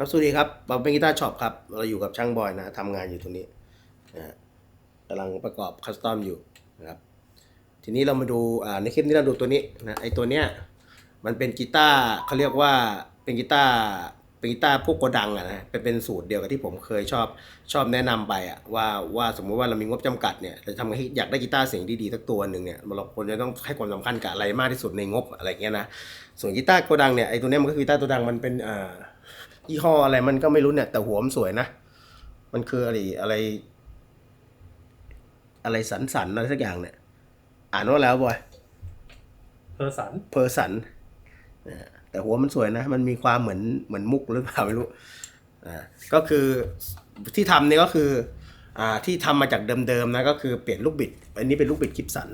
ครับสวัสดีครับเราเป็นกีตาร์ช็อปครับ เราอยู่กับช่างบอยนะทำงานอยู่ตรงนี้นะฮะกำลังประกอบคัสตอมอยู่นะครับ ทีนี้เรามาดูอ่าในคลิปนี้เราดูตัวนี้นะไอตัวเนี้ยมันเป็นกีตาร์เขาเรียกว่าเป็นกีตาร์เป็นกีตาร์พวกโกดังอะนะเป็นเป็นสูตรเดียวกับที่ผมเคยชอบชอบแนะนำไปอะว่าว่าสมมุติว่าเรามีงบจำกัดเนี่ยเราทำให้อยากได้กีตาร์เสียงดีๆสักตัวหนึ่งเนี่ยเราควรจะต้องให้ความสำคัญกับอะไรมากที่สุดในงบอะไรเงี้ยนะส่วนกีตาร์โกดังเนี่ยไอตัวเนี้ยมันก็คือกีตาร์ตัวดังมันเป็นอ่า ยี่ห้ออะไรมันก็ไม่รู้เนี่ย แต่หัวมันสวยนะ มันคืออะไรอะไร อะไรสันสันๆอะไรสักอย่างเนี่ย อ่านว่าแล้วบอยเพอร์สันเพอร์สันแต่หัวมันสวยนะ มันมีความเหมือนเหมือนมุกหรือเปล่าไม่รู้อ่าก็คือที่ทำเนี่ยก็คืออ่าที่ทำมาจากเดิมๆนะก็คือเปลี่ยนลูกบิด อันนี้เป็นลูกบิดกิฟสัน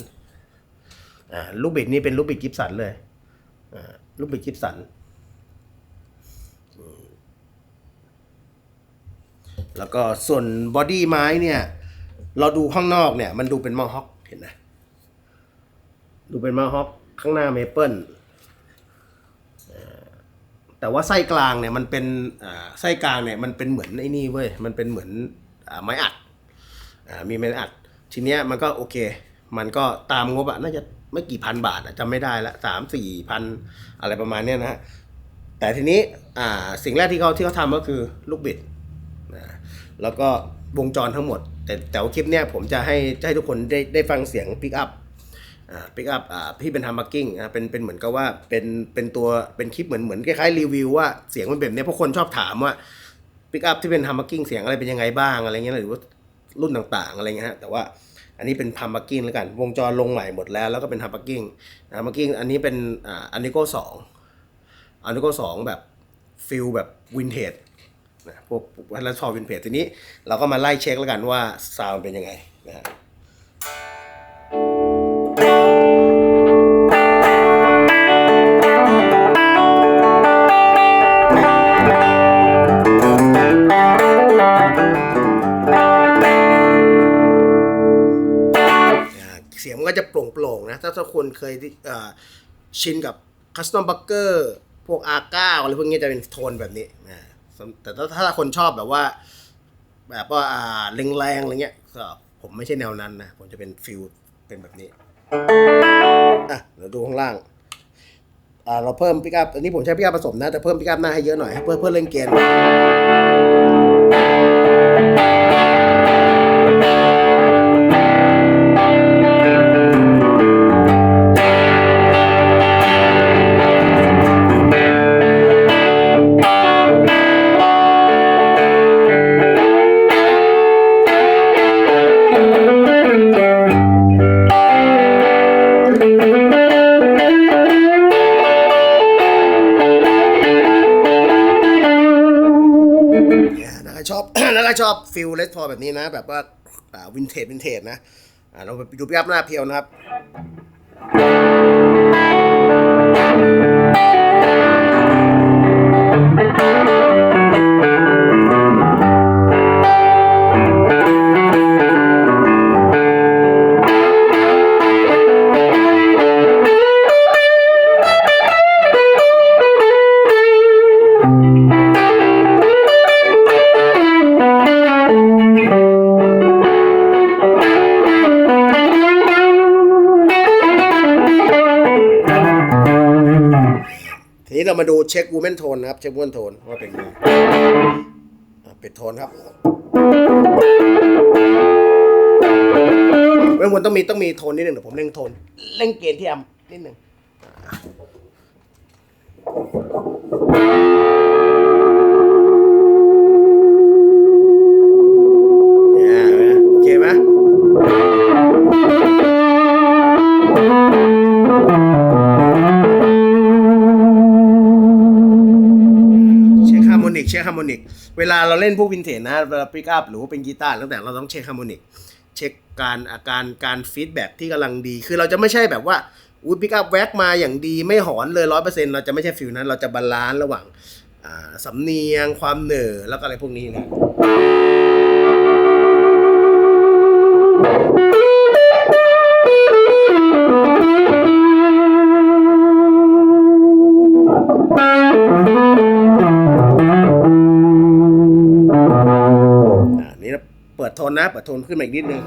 อ่าลูกบิดนี่เป็นลูกบิดกิฟสันเลยอ่าลูกบิดกิฟสัน แล้วก็ส่วนบอดี้ไม้เนี่ย เราดูข้างนอกเนี่ย มันดูเป็นมอฮอคเห็นไหมดูเป็นมอฮอคข้างหน้าเมเปิลแต่ว่าไส้กลางเนี่ยมันเป็นไส้กลางเนี่ยมันเป็นเหมือนไอ้นี่เว้ยมันเป็นเหมือนอไม้อัดอมีไม้อัด ทีเนี้ยมันก็โอเค มันก็ตามงบอะน่าจะไม่กี่พันบาทจำไม่ได้ละสามสี่พันอะไรประมาณเนี้ยนะฮะแต่ทีนี้สิ่งแรกที่เขาที่เขาทำก็คือลูกบิด แล้วก็วงจรทั้งหมด แต่แต่ว่าคลิปเนี้ยผมจะให้ให้ทุกคนได้ได้ฟังเสียงปิกอัพอ่าปิกอัพอ่าพี่เป็นทำมาร์กิ้งนะเป็นเป็นเหมือนกับว่าเป็นเป็นตัวเป็นคลิปเหมือนเหมือนคล้ายๆรีวิวว่าเสียงมันแบบเนี้ยเพราะคนชอบถามว่าปิกอัพที่เป็นทำมาร์กิ้งเสียงอะไรเป็นยังไงบ้างอะไรเงี้ยหรือว่ารุ่นต่างๆอะไรเงี้ยฮะแต่ว่าอันนี้เป็นทำมาร์กิ้งแล้วกัน วงจรลงใหม่หมดแล้ว แล้วก็เป็นทำมาร์กิ้งทำมาร์กิ้งอันนี้เป็นอ่าอันนี้ก็สองอันนี้ก็สองแบบฟิลแบบวินเทจ นะพวกวัฒนธรรมวินเพจทีนี้ เราก็มาไล่เช็คแล้วกันว่าซาวด์เป็นยังไงนะฮะเสียงมันก็จะโปร่งๆนะถ้าถ้าคนเคยชินกับคัสตอมบัคเกอร์พวก R9 อะไรพวกนี้จะเป็นโทนแบบนี้นะ แต่ถ้าถ้าคนชอบแบบว่า แบบว่าอ่าแรงๆอะไรเงี้ยก็ผมไม่ใช่แนวนั้นนะ ผมจะเป็นฟิลเป็นแบบนี้ อะเดี๋ยวดูข้างล่าง อ่าเราเพิ่มพิกอัพอันนี้ผมใช้พิกอัพผสมนะ แต่เพิ่มพิกอัพหน้าให้เยอะหน่อยเพื่อเพื่อเล่นเกม ชอบฟิลเลสพอแบบนี้นะ แบบว่าวินเทจวินเทจนะเราไปดูพิกอัพหน้าเพียวนะครับ เรามาดูเช็ควูแมนโทนนะครับ เช็ควูแมนโทนว่าเป็นไงปิดโทนครับเว้นวนต้องมีต้องมีโทนนิดหนึ่งเดี๋ยวผมเล่งโทน เล่งเกณฑ์ที่แอมนิดหนึ่ง กเช็คฮาร์โมนิก เวลาเราเล่นพวกวินเทจนะเวลาปิกอัพหรือว่าเป็นกีตาร์ตั้งแต่เราต้องเช็คฮาร์โมนิก เช็คการอาการการฟีดแบ็ที่กำลังดี คือเราจะไม่ใช่แบบว่าอุ้ยปิกอัพแว็กมาอย่างดีไม่หอนเลยร้อยเปอร์เซ็นต์เราจะไม่ใช่ฟิลนั้น เราจะบาลานซ์ระหว่างสำเนียงความเหน่อแล้วก็อะไรพวกนี้นะ โทนนะเปิดโทนขึ้นมาอีกนิดนึง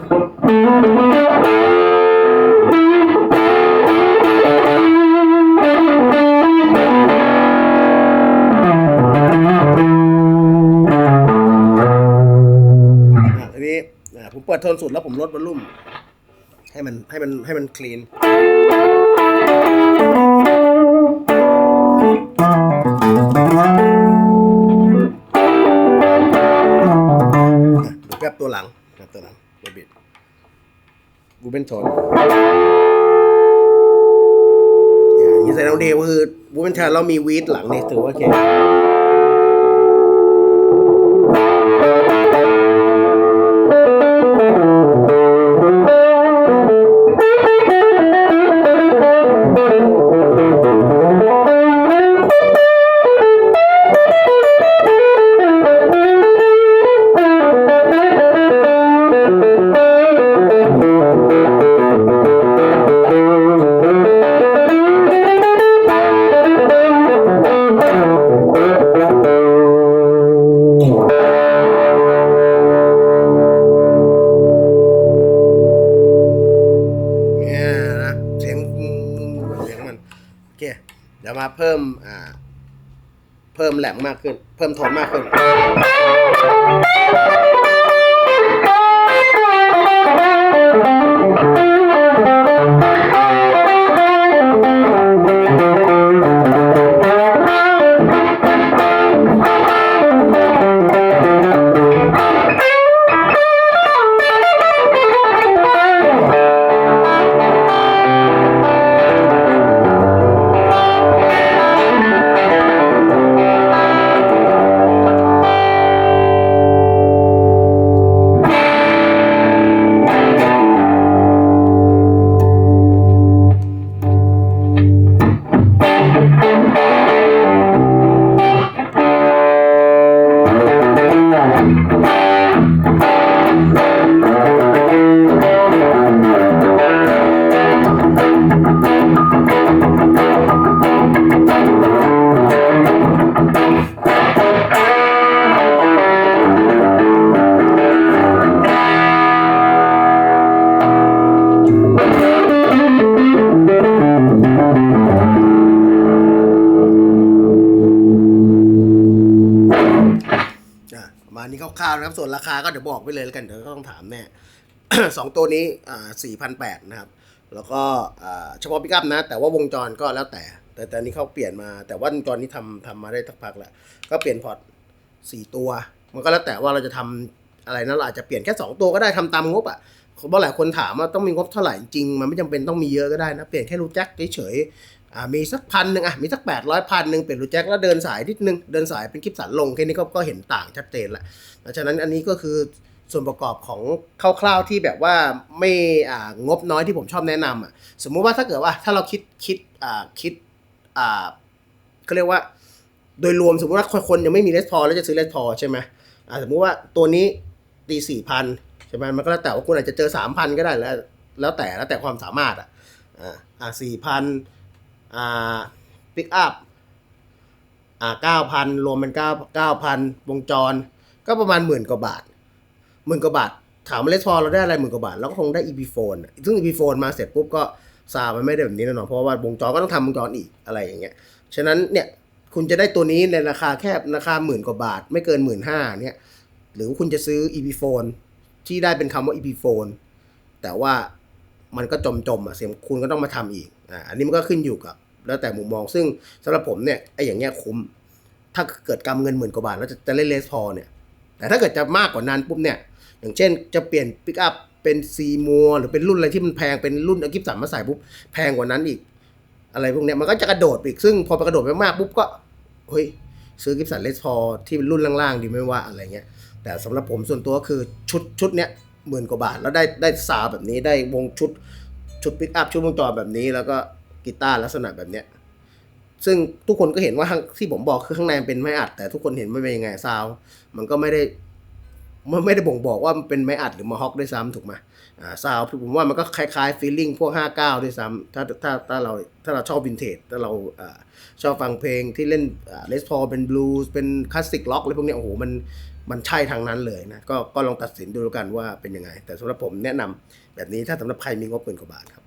อะทีนี้อะผมเปิดโทนสุดแล้วผมลดวอลลุ่ม ให้มันให้มันให้มันคลีน ตัวหลังแป๊บตัวหลังเบบิดบูเบนโทนอย่างนี้แสดงว่าดีคือบูเบนโทนเรามีวีดหลังนี่ถือว่าโอเค ดี๋ยวมาเพิ่มอ่าเพิ่มแหลมมากขึ้น เพิ่มโทนมากขึ้น อะประมานี้คร่าวๆนะครับ ส่วนราคาก็เดี๋ยวบอกไปเลยแล้วกัน เดี๋ยวก็ต้องถามแน่สองตัวนี้อ่าสี่พันแปดนะครับ แล้วก็อ่าเฉพาะปิกัพนะ แต่ว่าวงจรก็แล้วแต่ แต่ตอนนี้เขาเปลี่ยนมา แต่ว่าวงจรนี้ทำทำมาได้สักพักแล้ว ก็เปลี่ยนพอร์ตสี่ตัว มันก็แล้วแต่ว่าเราจะทำอะไรนะเราอาจจะเปลี่ยนแค่สองตัวก็ได้ทำตามงบอะเพราะหลายคนถามว่าต้องมีงบเท่าไหร่จริง มันไม่จำเป็นต้องมีเยอะก็ได้นะ เปลี่ยนแค่รูแจ็คเฉย อ่ามีสักพันหนึ่งอะมีสักแปดร้อยพันหนึ่งเปลี่ยนรูแจ็คแล้วเดินสายนิดนึง เดินสายเป็นคลิปสันลงแค่นี้ก็ก็เห็นต่างชัดเจนละเพราะฉะนั้นอันนี้ก็คือส่วนประกอบของคร่าวๆที่แบบว่าไม่อ่างบน้อยที่ผมชอบแนะนำอะสมมุติว่าถ้าเกิดว่าถ้าเราคิดคิดอ่าคิดอ่าเขาเรียกว่า โดยรวมสมมติว่าคนยังไม่มีเลสพอแล้วจะซื้อเลสพอใช่ไหมอ่าสมมุติว่าตัวนี้ตีสี่พันใช่ไหมมันก็แล้วแต่ว่าคุณอาจจะเจอสามพันก็ได้แล้ว แล้วแต่แล้วแต่ความสามารถอะอ่าอ่าสี่พัน อ่าปิกอัพอ่าเก้าพันรวมเป็นเก้าเก้าพันวงจร ก็ประมาณหมื่นกว่าบาทหมื่นกว่าบาท ถามว่าเลสพอเราได้อะไรหมื่นกว่าบาทเราก็คงได้ EP phone ซึ่ง EP phone มาเสร็จปุ๊บก็ซามันไม่ได้แบบนี้แน่นอนเพราะว่าวงจรก็ต้องทำวงจรอีกอะไรอย่างเงี้ยฉะนั้นเนี่ยคุณจะได้ตัวนี้ในราคาแค่ราคาหมื่นกว่าบาท ไม่เกินหมื่นห้าเนี่ยหรือคุณจะซื้อ EP phone ที่ได้เป็นคำว่า EP phone แต่ว่ามันก็จมจมๆอะเสียงคุณก็ต้องมาทำอีก อ่าอันนี้มันก็ขึ้นอยู่กับ แล้วแต่มุมมองซึ่งสำหรับผมเนี่ยไอ้อย่างเงี้ยคุ้ม ถ้าเกิดกำเงินหมื่นกว่าบาทแล้วจะจะเล่นเลสพอเนี่ย แต่ถ้าเกิดจะมากกว่านั้นปุ๊บเนี่ย อย่างเช่นจะเปลี่ยนปิกอัพเป็นซีมัวหรือเป็นรุ่นอะไรที่มันแพงเป็นรุ่นอากิฟสันมาใส่ปุ๊บแพงกว่านั้นอีก อะไรพวกเนี้ยมันก็จะกระโดดอีกซึ่งพอไปกระโดดไปมากปุ๊บก็เฮ้ยซื้อกิฟสันเลสพอที่เป็นรุ่นล่างๆ ดีไม่ว่าอะไรเงี้ย แต่สำหรับผมส่วนตัวก็คือชุดชุดเนี้ยหมื่นกว่าบาทแล้วได้ได้ซาแบบนี้ได้วงชุด ชุดปิกอัพชุดวงจรแบบนี้ แล้วก็กีตาร์ลักษณะแบบเนี้ยซึ่งทุกคนก็เห็นว่าที่ผมบอกคือข้างในมันเป็นไม้อัด แต่ทุกคนเห็นไม่เป็นยังไงซาวมันก็ไม่ได้มันไม่ได้บ่งบอกว่ามันเป็นไม้อัดหรือมาฮอกด้วยซ้ำถูกไหมอ่าซาวผมว่ามันก็คล้ายๆฟีลลิ่งพวก 59 ด้วยซ้ำถ้าถ้าถ้าเราถ้าเราชอบวินเทจถ้าเราอ่าชอบฟังเพลงที่เล่นเลสพอเป็นบลูส์เป็นคลาสสิกล็อกอะไรพวกเนี้ยโอ้โหมัน มันใช่ทางนั้นเลยนะก็ก็ลองตัดสินดูแล้วกันว่าเป็นยังไง แต่สำหรับผมแนะนำแบบนี้ถ้าสำหรับใครมีงบหมื่นกว่าบาทครับ